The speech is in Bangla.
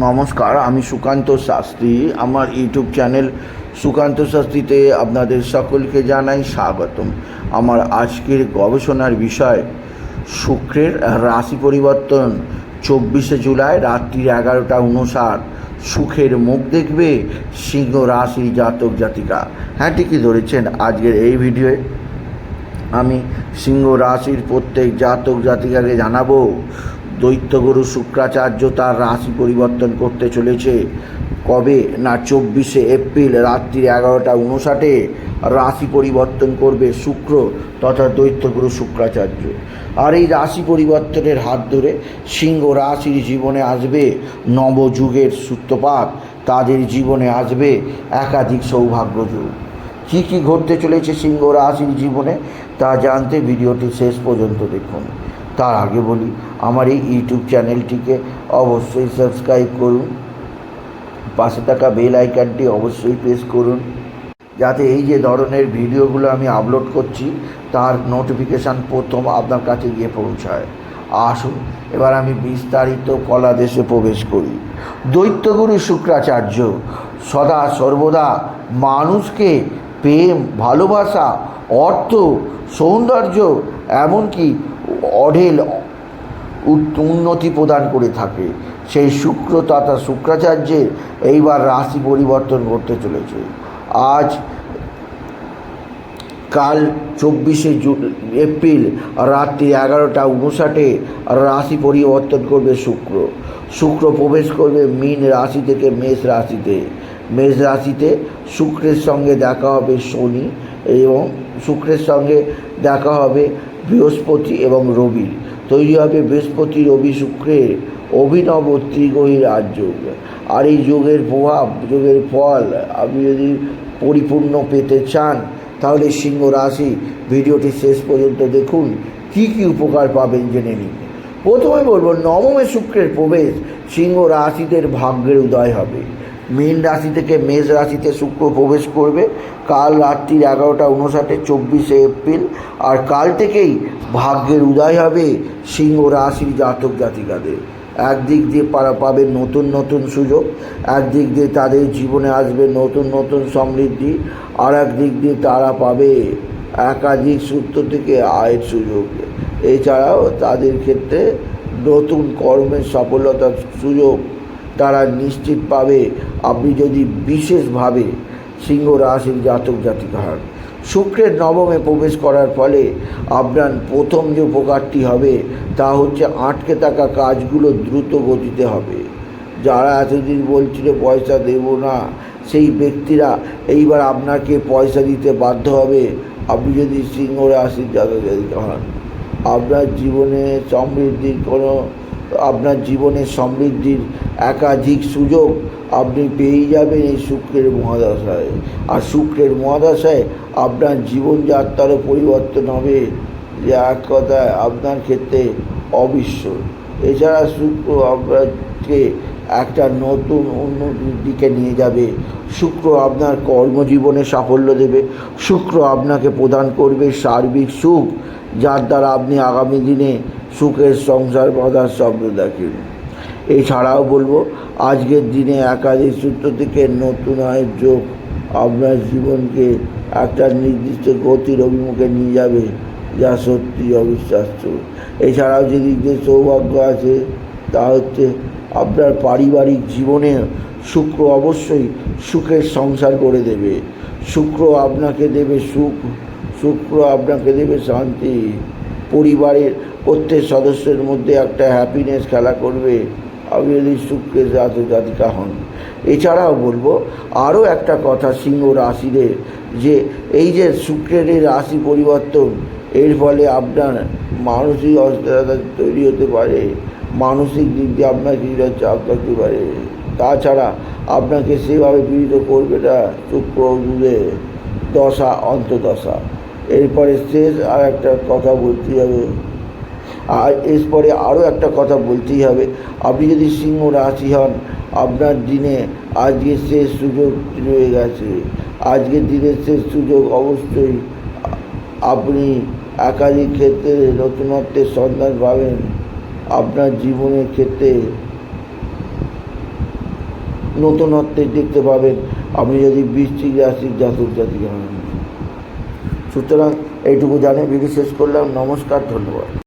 নমস্কার, আমি সুকান্ত শাস্ত্রী। আমার ইউটিউব চ্যানেল সুকান্ত শাস্ত্রীতে আপনাদের সকলকে জানাই স্বাগতম। আমার আজকের গবেষণার বিষয়, শুক্রের রাশি পরিবর্তন, চব্বিশে জুলাই রাত্রি এগারোটা উনষাট সুখের মুখ দেখবে সিংহ রাশি জাতক জাতিকা। হ্যাঁ ঠিকই ধরেছেন আজকের এই ভিডিওয়ে আমি সিংহ রাশির প্রত্যেক জাতক জাতিকাকে জানাব দৈত্যগুরু শুক্রাচার্য তার রাশি পরিবর্তন করতে চলেছে। কবে? না, চব্বিশে এপ্রিল রাত্রি এগারোটা উনষাটে রাশি পরিবর্তন করবে শুক্র তথা দৈত্যগুরু শুক্রাচার্য। আর এই রাশি পরিবর্তনের হাত ধরে সিংহ রাশির জীবনে আসবে নবযুগের সূত্রপাত। তাদের জীবনে আসবে একাধিক সৌভাগ্য যুগ। কী কী ঘটতে চলেছে সিংহ রাশির জীবনে তা জানতে ভিডিওটি শেষ পর্যন্ত দেখুন। তার আগে বলি, আমার এই ইউটিউব চ্যানেলটিকে অবশ্যই সাবস্ক্রাইব করুন। পাশে থাকা বেল আইকনটি অবশ্যই প্রেস করুন। যাতে এই যে ধরনের ভিডিওগুলো আমি আপলোড করছি, তার নোটিফিকেশান প্রথম আপনার কাছে গিয়ে পৌঁছায়। আসুন, এবার আমি বিস্তারিত কলাদেশে প্রবেশ করি। দৈত্যগুরু শুক্রাচার্য, সদা সর্বদা মানুষকে প্রেম, ভালোবাসা, অর্থ, সৌন্দর্য, এমনকি অঢেল উন্নতি প্রদান করে থাকে। সেই শুক্র তথা শুক্রাচার্যের এইবার রাশি পরিবর্তন করতে চলেছে। আজ কাল চব্বিশে এপ্রিল রাত্রি এগারোটা উনষাটে রাশি পরিবর্তন করবে শুক্র। শুক্র প্রবেশ করবে মীন রাশি থেকে মেষ রাশিতে। মেষ রাশিতে শুক্রের সঙ্গে দেখা হবে শনি এবং শুক্রের সঙ্গে দেখা হবে বৃহস্পতি এবং রবির তৈরি হবে বৃহস্পতি, রবি, শুক্রের অভিনব ত্রিগ্রহী রাজযোগ আর এই যোগের প্রভাব, যোগের ফল আপনি যদি পরিপূর্ণ পেতে চান, তাহলে সিংহ রাশি ভিডিওটি শেষ পর্যন্ত দেখুন। কি কি উপকার পাবেন জেনে নিন। প্রথমে বলব, নবমে শুক্রের প্রবেশ সিংহ রাশিদের ভাগ্যের উদয় হবে। মীন রাশি থেকে মেষ রাশিতে শুক্র প্রবেশ করবে। কাল রাত্রির এগারোটা উনষাটে চব্বিশে এপ্রিল। আর কাল থেকেই ভাগ্যের উদয় হবে সিংহ রাশির জাতক জাতিকাদের। একদিক দিয়ে পারা পাবে নতুন নতুন সুযোগ, একদিক দিয়ে তাদের জীবনে আসবে নতুন নতুন সমৃদ্ধি, আর এক দিক দিয়ে তারা পাবে একাধিক সূত্র থেকে আয়ের সুযোগ। এছাড়াও তাদের ক্ষেত্রে নতুন কর্মের সফলতার সুযোগ তারা নিশ্চিত পাবে। আপনি যদি বিশেষভাবে সিংহ রাশির জাতক জাতিকা হন, শুক্রের নবমে প্রবেশ করার ফলে আপনার প্রথম যে উপকারটি হবে, তা হচ্ছে আটকে থাকা কাজগুলো দ্রুত গতিতে হবে। যারা এতদিন বলছিল, পয়সা দেব না, সেই ব্যক্তিরা এইবার আপনাকে পয়সা দিতে বাধ্য হবে। আপনি যদি সিংহ রাশির জাতক জাতিকা হন, আপনার জীবনে সমৃদ্ধির কোনো আপনার জীবনের সমৃদ্ধির একাধিক সুযোগ আপনি পেয়েই যাবেন এই শুক্রের মহাদশায়। আর শুক্রের মহাদশায় আপনার জীবনযাত্রারও পরিবর্তন হবে। যে এক কথায় আপনার ক্ষেত্রে অবিশ্ব। এছাড়া শুক্র আপনাকে একটা নতুন উন্নতির দিকে নিয়ে যাবে। শুক্র আপনার কর্মজীবনে সাফল্য দেবে। শুক্র আপনাকে প্রদান করবে সার্বিক সুখ, যার দ্বারা আপনি আগামী দিনে সুখের সংসার বাঁধার স্বপ্ন দেখেন। এছাড়াও বলব, আজকের দিনে একাধিক সূত্র থেকে নতুন আয়ের যোগ আপনার জীবনকে একটা নির্দিষ্ট গতির অভিমুখে নিয়ে যাবে। যা সত্যি অবিশ্বাস্য। এছাড়াও যেদিক দিয়ে সৌভাগ্য আছে, তা হচ্ছে আপনার পারিবারিক জীবনে শুক্র অবশ্যই সুখের সংসার করে দেবে। শুক্র আপনাকে দেবে সুখ, শুক্র আপনাকে দেবে শান্তি। পরিবারের প্রত্যেক সদস্যের মধ্যে একটা হ্যাপিনেস খেলা করবে। আপনি যদি শুক্রের জাতক জাতিকা হন। এছাড়াও বলব, আরও একটা কথা সিংহ রাশিদের, যে এই যে শুক্রের এই রাশি পরিবর্তন এর ফলে আপনার মানসিক অস্থিরতা তৈরি হতে পারে, মানসিক দিক দিয়ে আপনার কিছুটা চাপ থাকতে পারে। তাছাড়া আপনাকে সেভাবে পীড়িত করবে না, শুক্র, বুধে, দশা অন্তদশা এরপরে শেষ আর একটা কথা বলতে হবে। আর এরপরে আরও একটা কথা বলতেই হবে। আপনি যদি সিংহ রাশি হন, আপনার দিনে আজকে শেষ সুযোগ রয়ে গেছে। আজকের দিনের শেষ সুযোগ অবশ্যই আপনি একাধিক ক্ষেত্রে নতুনত্বের সন্ধান পাবেন। আপনার জীবনের ক্ষেত্রে নতুনত্বের দেখতে পাবেন। আপনি যদি বৃষ্টিক রাশির জাতক জাতি হন। সুতরাং এইটুকু জানে ভিডিও শেষ করলাম। নমস্কার, ধন্যবাদ।